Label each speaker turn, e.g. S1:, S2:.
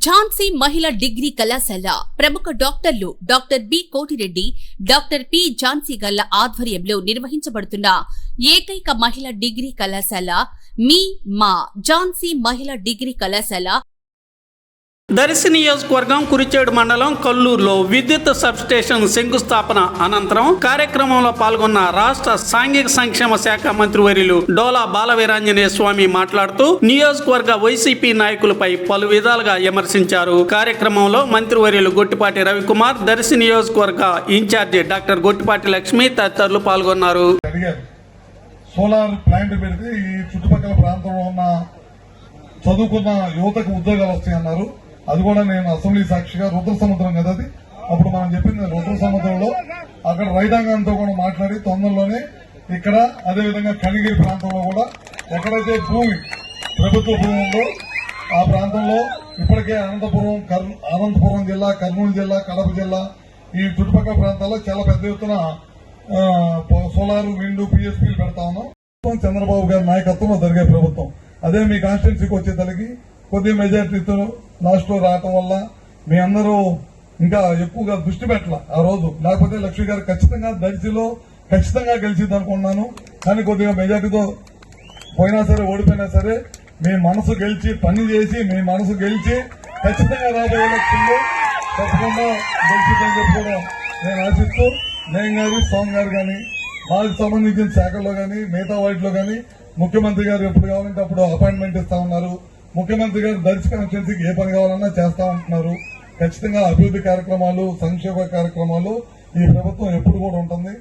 S1: ఝాన్సీ మహిళా డిగ్రీ కళాశాల ప్రముఖ డాక్టర్లు doctor B Kotireddy doctor P Jhansi Galla ఆధ్వర్యంలో నిర్వహించబడుతున్న ఏకైక మహిళా డిగ్రీ కళాశాల మీ మా ఝాన్సీ మహిళా డిగ్రీ కళాశాల
S2: దర్శి నియోజకవర్గం కురిచేడు మండలం కల్లూరులో విద్యుత్ సబ్స్టేషన్ శంకుస్థాపన అనంతరం కార్యక్రమంలో పాల్గొన్న రాష్ట్ర సాంఘిక సంక్షేమ శాఖ మంత్రివర్యులు డోలా బాలవీరాంజనేయ స్వామి మాట్లాడుతూ నియోజకవర్గ వైసీపీ నాయకులపై పలు విధాలుగా విమర్శించారు. కార్యక్రమంలో మంత్రివర్యులు గొట్టిపాటి రవికుమార్ దర్శి నియోజకవర్గ ఇన్ఛార్జి డాక్టర్ గొట్టిపాటి లక్ష్మి తదితరులు పాల్గొన్నారు.
S3: సోలార్ ప్లాంట్ పెడితే ఈ చుట్టుపక్కల ప్రాంతంలో ఉన్న చదువుకున్న యువతకు ఉద్యోగాలు వస్తాయన్నారు. అది కూడా నేను అసెంబ్లీ సాక్షిగా రుద్ర సముద్రం కదా అది? అప్పుడు మనం చెప్పింది రుద్ర సముద్రంలో అక్కడ రైతాంగంతో కూడా మాట్లాడి తొందరలోనే ఇక్కడ అదేవిధంగా కనిగిరి ప్రాంతంలో కూడా ఎక్కడైతే భూమి ప్రభుత్వ భూమి ఉందో ఆ ప్రాంతంలో ఇప్పటికే అనంతపురం కర్- అనంతపురం జిల్లా కర్నూలు జిల్లా కడప జిల్లా ఈ చుట్టుపక్కల ప్రాంతాల్లో చాలా పెద్ద ఎత్తున సోలార్ విండ్ పిఎస్పీలు పెడతా ఉన్నాం. చంద్రబాబు గారి నాయకత్వంలో జరిగే ప్రభుత్వం. అదే మీ కాన్స్టిట్యున్సీకి వచ్చేసరికి కొద్ది మెజార్టీతో లాస్ట్ రావటం వల్ల మీ అందరూ ఇంకా ఎక్కువగా దృష్టి పెట్టాల ఆ రోజు. లేకపోతే లక్ష్మి గారు ఖచ్చితంగా దర్శిలో ఖచ్చితంగా గెలిచింది అనుకున్నాను కానీ కొద్దిగా మెజార్టీతో పోయినా సరే ఓడిపోయినా సరే మీ మనసు గెలిచి పని చేసి మీ మనసు గెలిచి ఖచ్చితంగా రాబోయే ఎలక్షన్లో తప్పకుండా గెలిచిందని చెప్పి కూడా నేను ఆశిస్తూ నేను గారు స్వామి గారు కానీ మాకు సంబంధించిన శాఖల్లో కానీ మిగతా వాటిలో కానీ ముఖ్యమంత్రి గారు ఎప్పుడు కావాలంటే అప్పుడు అపాయింట్మెంట్ ఇస్తా ఉన్నారు. ముఖ్యమంత్రి గారు దర్శి కాన్స్టిట్యున్సీకి ఏ పని కావాలన్నా చేస్తా ఉంటున్నారు ఖచ్చితంగా అభివృద్ధి కార్యక్రమాలు సంక్షేమ కార్యక్రమాలు ఈ ప్రభుత్వం ఎప్పుడు కూడా ఉంటుంది.